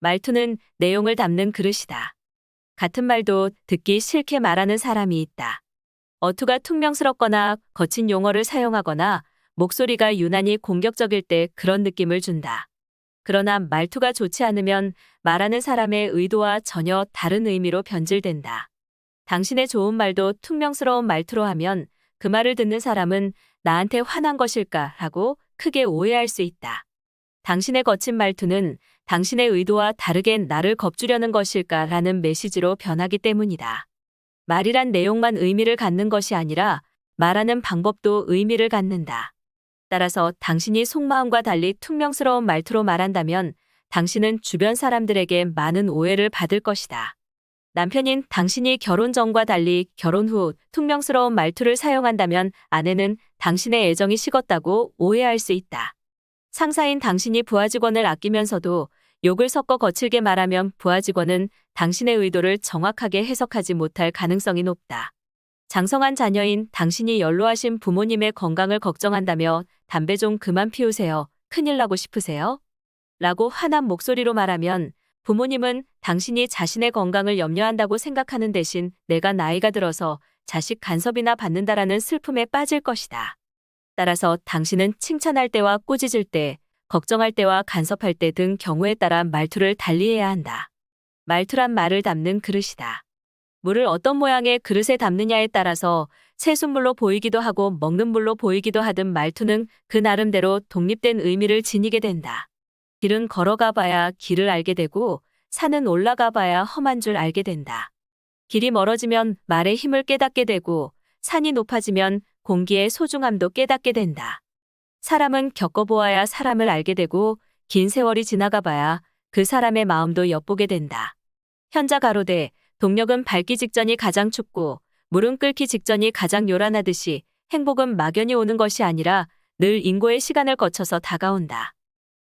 말투는 내용을 담는 그릇이다. 같은 말도 듣기 싫게 말하는 사람이 있다. 어투가 퉁명스럽거나 거친 용어를 사용하거나 목소리가 유난히 공격적일 때 그런 느낌을 준다. 그러나 말투가 좋지 않으면 말하는 사람의 의도와 전혀 다른 의미로 변질된다. 당신의 좋은 말도 퉁명스러운 말투로 하면 그 말을 듣는 사람은 나한테 화난 것일까 하고 크게 오해할 수 있다. 당신의 거친 말투는 당신의 의도와 다르게 나를 겁주려는 것일까 라는 메시지로 변하기 때문이다. 말이란 내용만 의미를 갖는 것이 아니라 말하는 방법도 의미를 갖는다. 따라서 당신이 속마음과 달리 퉁명스러운 말투로 말한다면 당신은 주변 사람들에게 많은 오해를 받을 것이다. 남편인 당신이 결혼 전과 달리 결혼 후 퉁명스러운 말투를 사용한다면 아내는 당신의 애정이 식었다고 오해할 수 있다. 상사인 당신이 부하 직원을 아끼면서도 욕을 섞어 거칠게 말하면 부하 직원은 당신의 의도를 정확하게 해석하지 못할 가능성이 높다. 장성한 자녀인 당신이 연로하신 부모님의 건강을 걱정한다며 담배 좀 그만 피우세요. 큰일 나고 싶으세요? 라고 화난 목소리로 말하면 부모님은 당신이 자신의 건강을 염려한다고 생각하는 대신 내가 나이가 들어서 자식 간섭이나 받는다라는 슬픔에 빠질 것이다. 따라서 당신은 칭찬할 때와 꾸짖을 때, 걱정할 때와 간섭할 때 등 경우에 따라 말투를 달리해야 한다. 말투란 말을 담는 그릇이다. 물을 어떤 모양의 그릇에 담느냐에 따라서 새순물로 보이기도 하고 먹는 물로 보이기도 하든 말투는 그 나름대로 독립된 의미를 지니게 된다. 길은 걸어가 봐야 길을 알게 되고 산은 올라가 봐야 험한 줄 알게 된다. 길이 멀어지면 말의 힘을 깨닫게 되고 산이 높아지면 공기의 소중함도 깨닫게 된다. 사람은 겪어보아야 사람을 알게 되고 긴 세월이 지나가 봐야 그 사람의 마음도 엿보게 된다. 현자 가로되 동력은 밟기 직전이 가장 춥고 물은 끓기 직전이 가장 요란하듯이 행복은 막연히 오는 것이 아니라 늘 인고의 시간을 거쳐서 다가온다.